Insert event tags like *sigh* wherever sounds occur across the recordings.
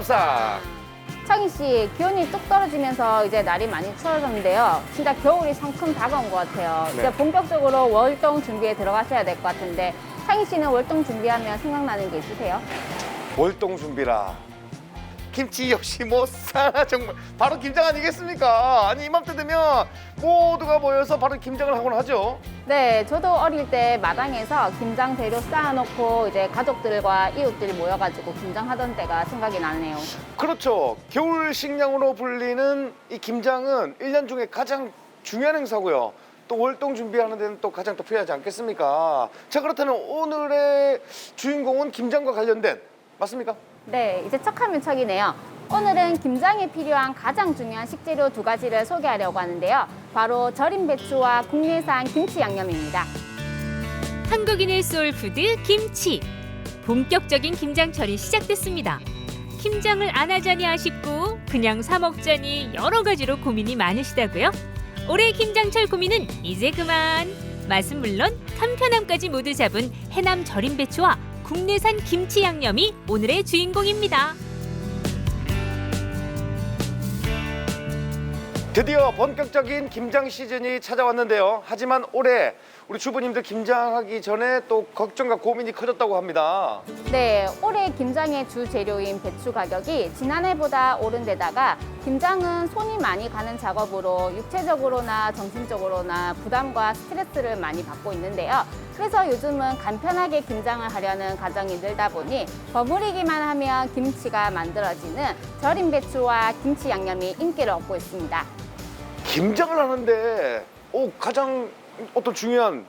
쌉싹. 창희 씨, 기온이 뚝 떨어지면서 이제 날이 많이 추워졌는데요. 진짜 겨울이 성큼 다가온 것 같아요. 네. 이제 본격적으로 월동 준비에 들어가셔야 될 것 같은데 창희 씨는 월동 준비하면 생각나는 게 있으세요? 월동 준비라. 김치 역시 못 살아 정말 바로 김장 아니겠습니까? 아니 이맘때 되면 모두가 모여서 바로 김장을 하곤 하죠. 네, 저도 어릴 때 마당에서 김장 재료 쌓아놓고 이제 가족들과 이웃들이 모여가지고 김장하던 때가 생각이 나네요. 그렇죠. 겨울 식량으로 불리는 이 김장은 일년 중에 가장 중요한 행사고요. 또 월동 준비하는 데는 또 가장 또 필요하지 않겠습니까? 자 그렇다면 오늘의 주인공은 김장과 관련된 맞습니까? 네, 이제 척하면 척이네요. 오늘은 김장에 필요한 가장 중요한 식재료 두 가지를 소개하려고 하는데요. 바로 절임 배추와 국내산 김치 양념입니다. 한국인의 소울푸드 김치. 본격적인 김장철이 시작됐습니다. 김장을 안 하자니 아쉽고 그냥 사 먹자니 여러 가지로 고민이 많으시다고요? 올해 김장철 고민은 이제 그만. 맛은 물론 간편함까지 모두 잡은 해남 절임 배추와 국내산 김치 양념이 오늘의 주인공입니다. 드디어 본격적인 김장 시즌이 찾아왔는데요. 하지만 올해 우리 주부님들 김장하기 전에 또 걱정과 고민이 커졌다고 합니다. 네, 올해 김장의 주 재료인 배추 가격이 지난해보다 오른 데다가 김장은 손이 많이 가는 작업으로 육체적으로나 정신적으로나 부담과 스트레스를 많이 받고 있는데요. 그래서 요즘은 간편하게 김장을 하려는 가정이 늘다 보니 버무리기만 하면 김치가 만들어지는 절임 배추와 김치 양념이 인기를 얻고 있습니다. 김장을 하는데 오, 가장 어떤 중요한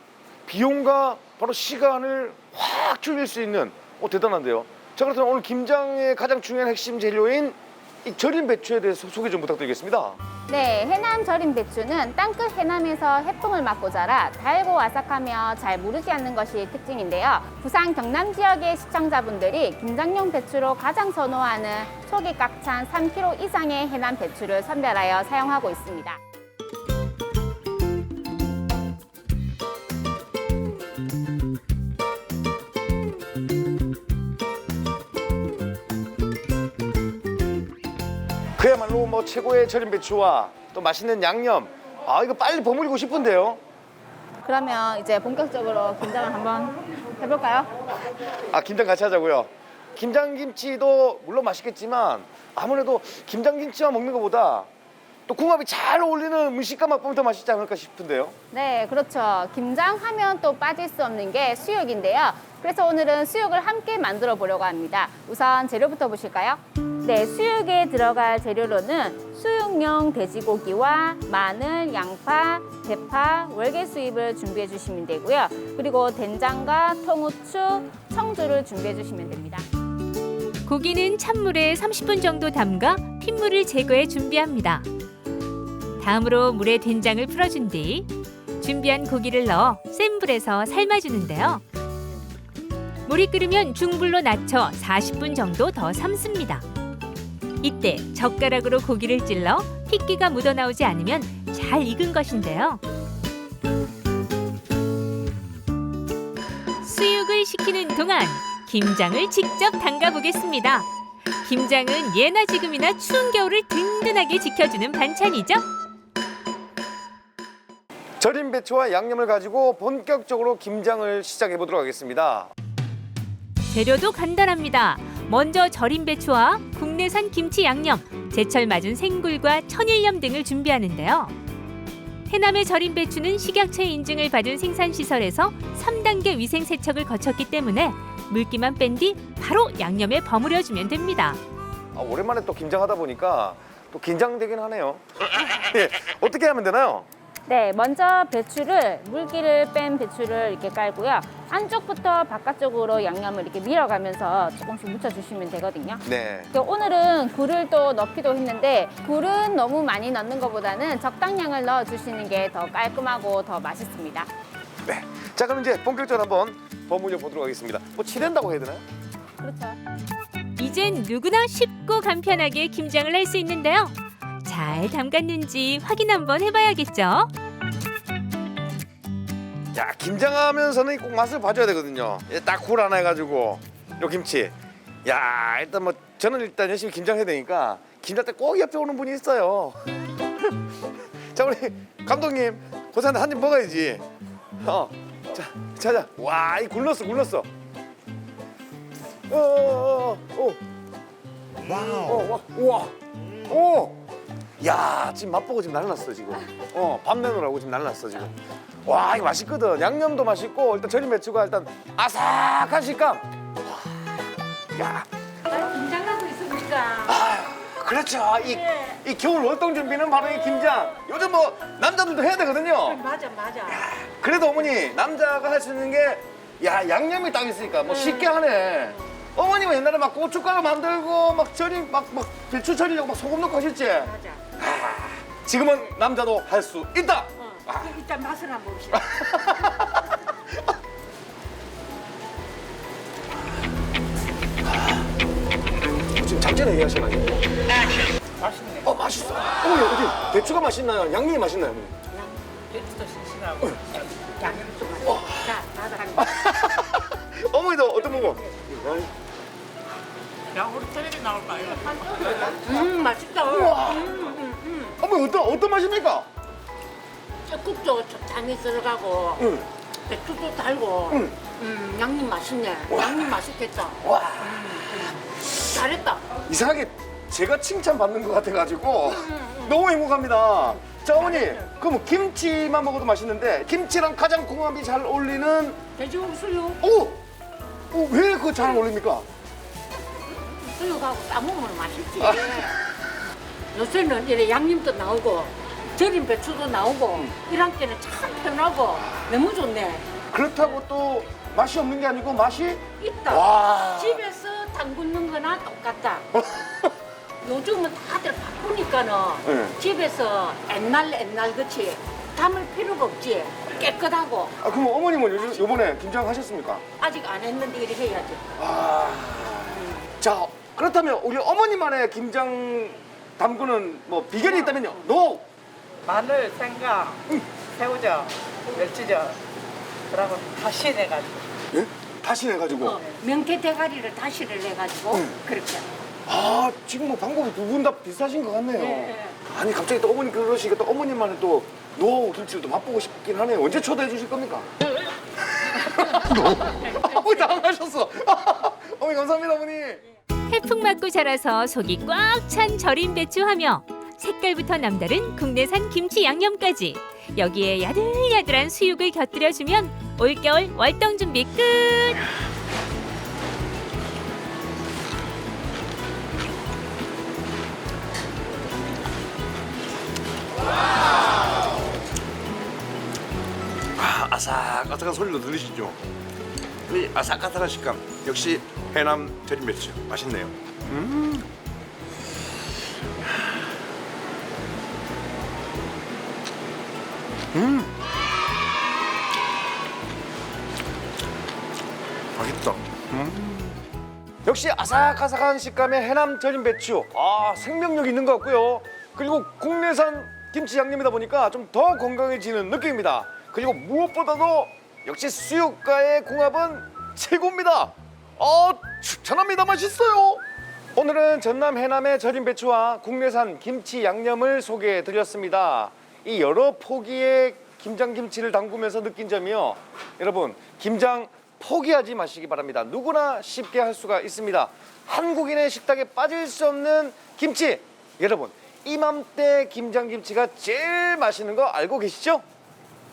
비용과 바로 시간을 확 줄일 수 있는 오, 대단한데요. 자 그렇다면 오늘 김장의 가장 중요한 핵심 재료인 이 절임 배추에 대해서 소개 좀 부탁드리겠습니다. 네, 해남 절임 배추는 땅끝 해남에서 해풍을 맞고 자라 달고 아삭하며 잘 무르지 않는 것이 특징인데요. 부산 경남 지역의 시청자분들이 김장용 배추로 가장 선호하는 속이 꽉 찬 3kg 이상의 해남 배추를 선별하여 사용하고 있습니다. 그야말로 뭐 최고의 절임 배추와 또 맛있는 양념. 아 이거 빨리 버무리고 싶은데요. 그러면 이제 본격적으로 김장을 한번 해볼까요? 아 김장 같이 하자고요. 김장 김치도 물론 맛있겠지만 아무래도 김장 김치만 먹는 것보다 또 궁합이 잘 어울리는 음식과 맛보면 더 맛있지 않을까 싶은데요. 네, 그렇죠. 김장하면 또 빠질 수 없는 게 수육인데요. 그래서 오늘은 수육을 함께 만들어 보려고 합니다. 우선 재료부터 보실까요? 네, 수육에 들어갈 재료로는 수육용 돼지고기와 마늘, 양파, 대파, 월계수잎을 준비해 주시면 되고요. 그리고 된장과 통후추, 청주를 준비해 주시면 됩니다. 고기는 찬물에 30분 정도 담가 핏물을 제거해 준비합니다. 다음으로 물에 된장을 풀어준 뒤 준비한 고기를 넣어 센 불에서 삶아주는데요. 물이 끓으면 중불로 낮춰 40분 정도 더 삶습니다. 이때 젓가락으로 고기를 찔러 핏기가 묻어나오지 않으면 잘 익은 것인데요. 수육을 식히는 동안 김장을 직접 담가 보겠습니다. 김장은 예나 지금이나 추운 겨울을 든든하게 지켜주는 반찬이죠. 절임 배추와 양념을 가지고 본격적으로 김장을 시작해 보도록 하겠습니다. 재료도 간단합니다. 먼저 절임 배추와 국내산 김치 양념, 제철 맞은 생굴과 천일염 등을 준비하는데요. 해남의 절임 배추는 식약처 인증을 받은 생산 시설에서 3단계 위생 세척을 거쳤기 때문에 물기만 뺀 뒤 바로 양념에 버무려 주면 됩니다. 아, 오랜만에 또 김장하다 보니까 또 긴장되긴 하네요. *laughs* 예, 어떻게 하면 되나요? 네, 먼저 배추를 물기를 뺀 배추를 이렇게 깔고요. 안쪽부터 바깥쪽으로 양념을 이렇게 밀어가면서 조금씩 묻혀주시면 되거든요. 네. 그 오늘은 굴을 또 넣기도 했는데 굴은 너무 많이 넣는 것보다는 적당량을 넣어주시는 게 더 깔끔하고 더 맛있습니다. 네. 자, 그럼 이제 본격적으로 한번 버무려 보도록 하겠습니다. 뭐 치댄다고 해야 되나요? 그렇죠. 이젠 누구나 쉽고 간편하게 김장을 할 수 있는데요. 잘 담갔는지 확인 한번 해봐야겠죠. 자, 김장하면서는 꼭 맛을 봐줘야 되거든요. 예, 딱굴 하나 해가지고 요 김치. 야, 일단 뭐 저는 일단 열심히 김장해야 되니까 김장 때 꼭 옆에 오는 분이 있어요. *laughs* 자 우리 감독님 고생한데 한 입 먹어야지. 어, 자, 자자. 와, 이 굴렀어, 굴렀어. 어, 어, 어, 어. 어, 와, 우와, 오. 야, 지금 맛보고 지금 난리났어 지금. 어, 밥 내놓으라고 지금 난리났어 지금. 와, 이거 맛있거든. 양념도 맛있고 일단 절임 배추가 일단 아삭한 식감. 와, 야. 긴장하고 있으니까. 그렇죠. 이, 이 겨울 월동 준비는 바로 이 김장. 요즘 뭐 남자들도 해야 되거든요. 맞아, 맞아. 그래도 어머니 남자가 할 수 있는 게 야 양념이 딱 있으니까 뭐 쉽게 하네. 어머님은 옛날에 막 고춧가루 만들고 막 절임 막, 막 배추 절이려고 막 소금 넣고 하셨지. 맞아. 지금은 남자도 할 수 있다. 어. 일단 맛을 한번 봅시다. *laughs* 지금 작전에 얘기하시는 거 아니에요? 맛있네. 어 맛있어. 어머니 어디 배추가 맛있나요? 양념이 맛있나요? 어머니? 배추도 싱싱하고. 양념이 좀 맛있어. 자, 나도 한 거. 어머니도 어떤 먹어? 야, 우리 텔레비 나올까? 이거 음, 맛있다. 우와. 음, 음, 음. 어머니 어떤 어떤 맛입니까? 국도 적당히 들어가고, 응. 배추도 달고, 응. 음, 양념 맛있네. 양념 맛있겠다. 와. 잘했다. 이상하게 제가 칭찬 받는 것 같아가지고 너무 행복합니다. 자 어머니 그럼 김치만 먹어도 맛있는데 김치랑 가장 궁합이 잘 어울리는 돼지고기 수육, 오! 오, 왜 그거 잘 어울립니까? 수육하고 싸먹으면 맛있지. 요새는 이래 양념도 나오고, 절인 배추도 나오고, 이런 때는 참 편하고, 너무 좋네. 그렇다고 또 맛이 없는 게 아니고 맛이 있다. 와. 집에서 담그는 거나 똑같다. *laughs* 요즘은 다들 바쁘니까는 네. 집에서 옛날 옛날 그치 담을 필요가 없지. 깨끗하고 아 그럼 어머님은 요즘 요번에 김장 하셨습니까? 아직 안 했는데 이렇게 해야지. 아. 자 그렇다면 우리 어머니만의 김장 담그는 뭐 비결이 있다면요? 노. 마늘, 생강, 새우젓, 멸치젓, 그러고 다시 내가지고. 예? 다시 해가지고. 어, 명태 대가리를 다시를 내가지고 응. 그렇게. 아 지금 뭐 방법이 두 분 다 비슷하신 것 같네요. 네. 아니 갑자기 또 어머니 그러시니까 또 어머님만의 또 노하우 김치를 또 맛보고 싶긴 하네요. 언제 초대해 주실 겁니까? *laughs* *laughs* 어머니 *laughs* 당황하셨어. 어머니 감사합니다 어머니. 해풍 맞고 자라서 속이 꽉 찬 절임 배추하며 색깔부터 남다른 국내산 김치 양념까지 여기에 야들야들한 수육을 곁들여주면 올겨울 월동 준비 끝! 아, 아삭아삭한 소리도 들리시죠? 이 아삭아삭한 식감 역시 해남 절임 배추 맛있네요. 음. 음. 맛있다. 음. 역시 아삭아삭한 식감의 해남 절임 배추. 아 생명력 있는 것 같고요. 그리고 국내산 김치 양념이다 보니까 좀 더 건강해지는 느낌입니다. 그리고 무엇보다도 역시 수육과의 궁합은 최고입니다. 어 추천합니다. 맛있어요. 오늘은 전남 해남의 절임 배추와 국내산 김치 양념을 소개해 드렸습니다. 이 여러 포기의 김장 김치를 담그면서 느낀 점이요. 여러분, 김장 포기하지 마시기 바랍니다. 누구나 쉽게 할 수가 있습니다. 한국인의 식탁에 빠질 수 없는 김치. 여러분, 이맘때 김장 김치가 제일 맛있는 거 알고 계시죠?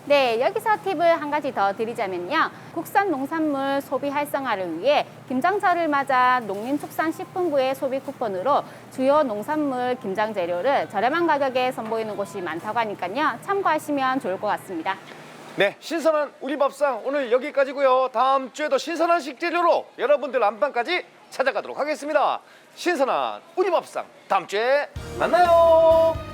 네, 여기서 팁을 한 가지 더 드리자면요. 국산 농산물 소비 활성화를 위해 김장철을 맞아 농림축산식품부의 소비 쿠폰으로 주요 농산물 김장 재료를 저렴한 가격에 선보이는 곳이 많다고 하니까요. 참고하시면 좋을 것 같습니다. 네, 신선한 우리 밥상 오늘 여기까지고요. 다음 주에도 신선한 식재료로 여러분들 안방까지 찾아가도록 하겠습니다. 신선한 우리 밥상 다음 주에 만나요.